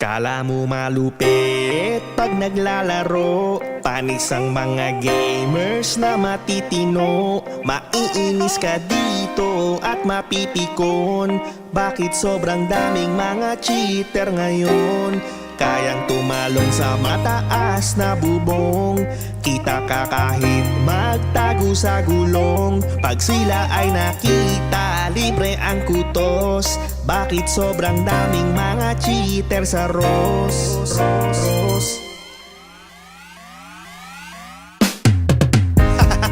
Kala mo malupit pag naglalaro Panis ang mga gamers na matitino. Maiinis ka dito at mapipikon. Bakit sobrang daming mga cheater ngayon? Kayang tumalong sa mataas na bubong Kita ka kahit magtago sa gulong Pag sila ay nakita, libre ang kutos Bakit sobrang daming mga cheater sa Ros? Ros.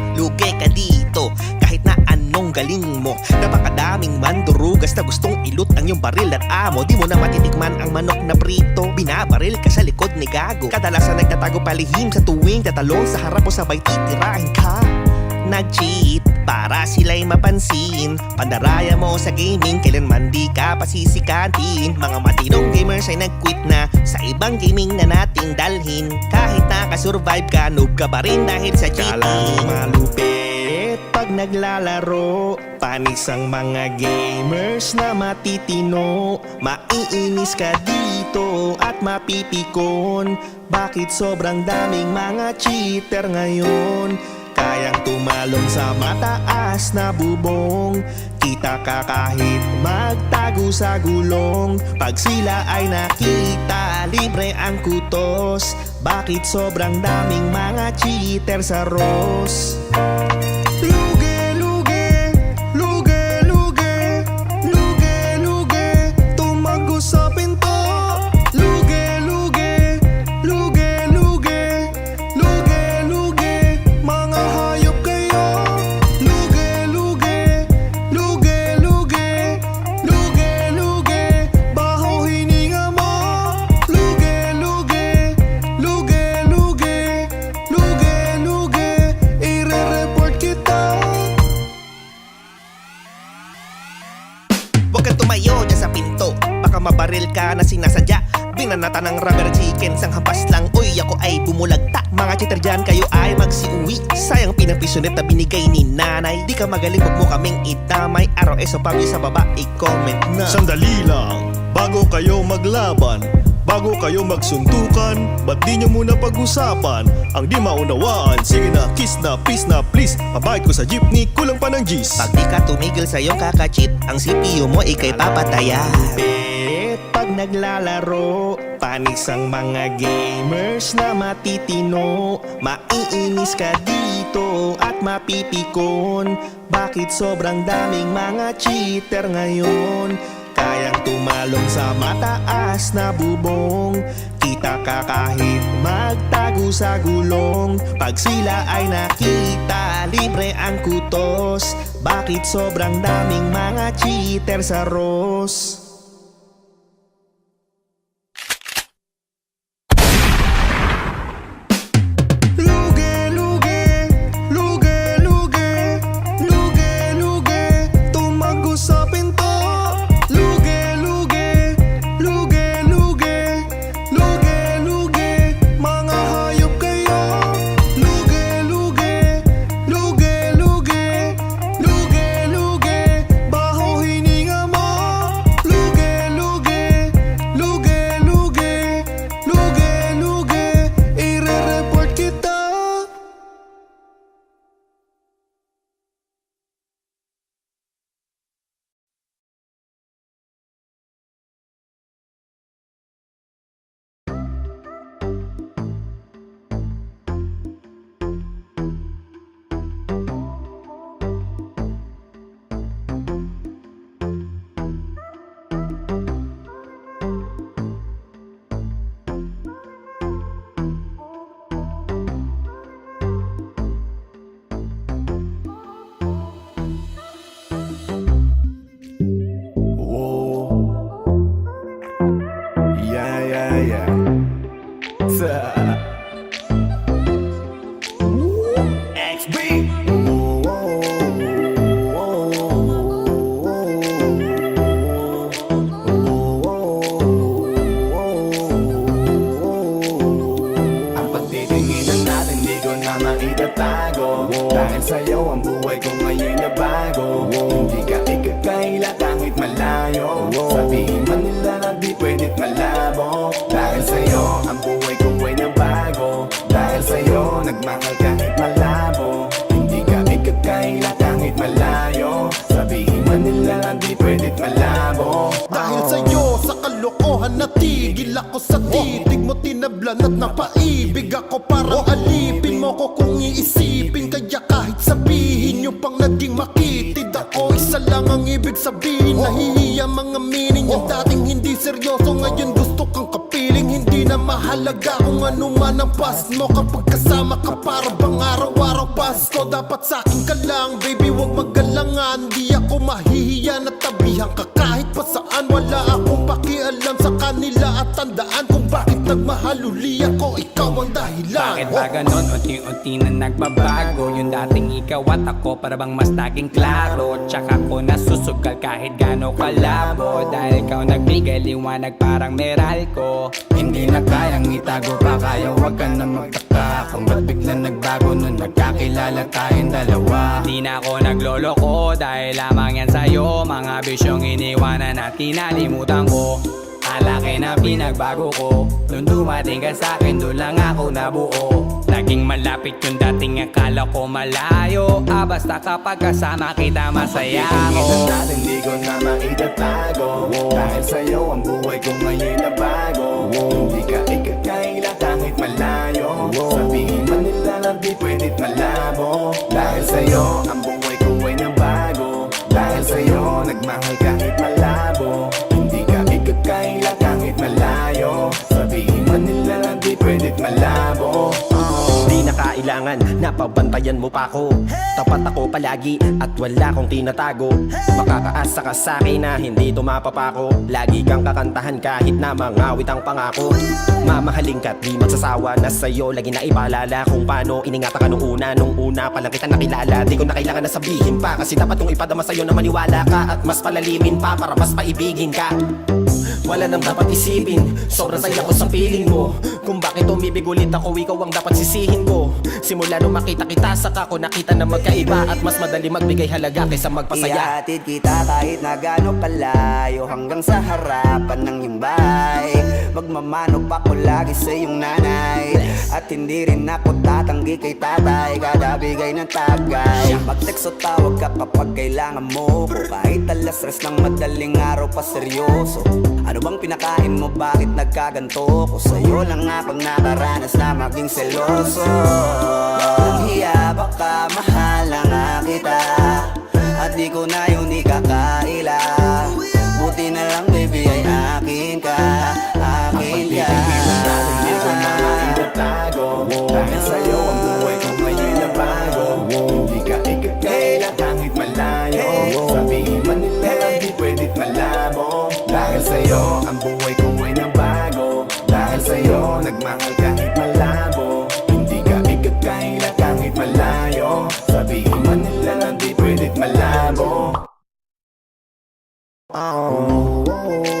Lugi ka dito kahit na anong galing mo Napakadaming mandurugas na gustong iyong baril at amo Di mo na matitikman ang manok na prito. Binabaril ka sa likod ni Gago. Kadalasan nagtatago palihim sa tuwing tatalon Sa harap mo sabay titirahin ka. Nag-cheat para sila'y mapansin. Pandaraya mo sa gaming Kailanman di ka pasisikatin Mga matinong gamers ay nag-quit na Sa ibang gaming na nating dalhin. Kahit nakasurvive ka Noob ka pa rin dahil sa cheating. malupit pag naglalaro. Panis ang mga gamers na matitino. Maiinis ka dito at mapipikon. Bakit sobrang daming mga cheater ngayon? Kayang tumalon sa mataas na bubong. Kita ka kahit magtago sa gulong. Pag sila ay nakita, libre ang kutos. Bakit sobrang daming mga cheater sa Ros? Mabaril ka na sinasadya. Binanata ng rubber chicken Sang hampas lang. Uy ako ay bumulagta. Mga cheater dyan kayo ay magsiuwi. Sayang pinagpisunit na binigay ni nanay. Di ka magaling wag mo kaming itamay Araw eso pami sa baba i-comment na. Sandali lang, bago kayo maglaban. Bago kayo magsuntukan, ba't di nyo muna pag-usapan? Ang di maunawaan, sige na, kiss na, peace na, please. Pabayad ko sa jeepney, kulang pa ng G's Pag di ka tumigil sa iyong kakachit Ang CPU mo ikay papatayan Pag naglalaro Panis ang mga gamers na matitino. Maiinis ka dito at mapipikon. Bakit sobrang daming mga cheater ngayon? Kayang tumalong sa mataas na bubong. Kita ka kahit magtago sa gulong. Pag sila ay nakita, libre ang kutos. Bakit sobrang daming mga cheater sa Ros? nagtago wow. Dahil sa'yo ang buhay ko ngayon na bago wow. Hindi ka ikakaila kahit malayo wow. Sabihin man nila na di pwedeng malabo Dahil sa'yo ang buhay ko ay nabago Dahil sa'yo nagmahal kahit malabo Hindi ka ikakaila kahit malayo Sabihin man nila na di pwedeng malabo Dahil sa'yo sa kalokohan natigil ako sa titig mo tinablan at napaibig ako parang oh. alip pang naging makitid. Ako Isa lang ang ibig sabihin. Nahihiya mga meaning Yung dating hindi seryoso. Ngayon gusto kang kapiling. Hindi na mahalaga kung ano man ang past mo. Kapag kasama ka para bang araw-araw Pasko Dapat sa akin ka lang Baby wag magalangan. Di ako mahihiya na tabihan ka Kahit pa saan. Wala akong pakialam sa kanila At tandaan kung bakit nagmahal uli ako Ikaw ang dahilan. Bakit ba ganon? Unti-unti na nagbabago Yung dating ikaw at ako para bang mas naging klaro. Tsaka ko nasusugal kahit gano'ng kalabo. Dahil ikaw nagbigay liwanag parang meral ko. Hindi na kayang itago pa kaya wag ka na magtaka. Kung ba't bigla nagbago nun nagkakilala tayong dalawa? Di na ako nagloloko dahil lamang yan sa'yo. Mga bisyong iniwanan at kinalimutan ko Alaki na pinagbago ko. Nung dumating ka sa'kin, doon lang ako nabuo. Naging malapit yung dating akala ko malayo. Ah basta kapag kasama kita masaya ako. natin di ko na maitatago. Dahil sa'yo ang buhay ko ngayon na bago. Hindi ka ikakaila kahit malayo. Sabihin man nila na di pwedit malabo. Dahil sa'yo ang kailangan, napabantayan mo pa ako. Tapat ako palagi at wala kong tinatago. Makakaasa ka sa akin na hindi tumapapako Lagi kang kakantahan kahit na mangawit ang pangako. Mamahalin ka't di magsasawa na sa'yo. Lagi na ipaalala kung paano iningatan ka nung una. Nung una pa lang kita nakilala. Di ko na kailangan na sabihin pa Kasi dapat kong ipadama sa'yo na maniwala ka. At mas palalimin pa para mas paibigin ka wala nang dapat isipin. Sobrang saya ko sa feeling mo. Kung bakit umibig ulit ako Ikaw ang dapat sisihin ko. Simula nung makita kita Saka ko nakita na magkaiba. At mas madali magbigay halaga Kaysa magpasaya. Ihatid kita kahit na gano'ng kalayo Hanggang sa harapan ng iyong bahay Magmamanok pa ko lagi sa iyong nanay. At hindi rin ako tatanggi kay tatay. Kada bigay ng tagay. Mag-text o tawag ka kapag kailangan mo. Ko Kahit alas stress ng madaling araw pa seryoso. Ano bang pinakain mo? Bakit nagkaganto ko? Sa'yo lang ako nakaranas na maging seloso. Ang hiya baka mahal na nga kita. At di ko na yun ikakaila. Buti na lang baby ay akin ka mo. Oh, oh.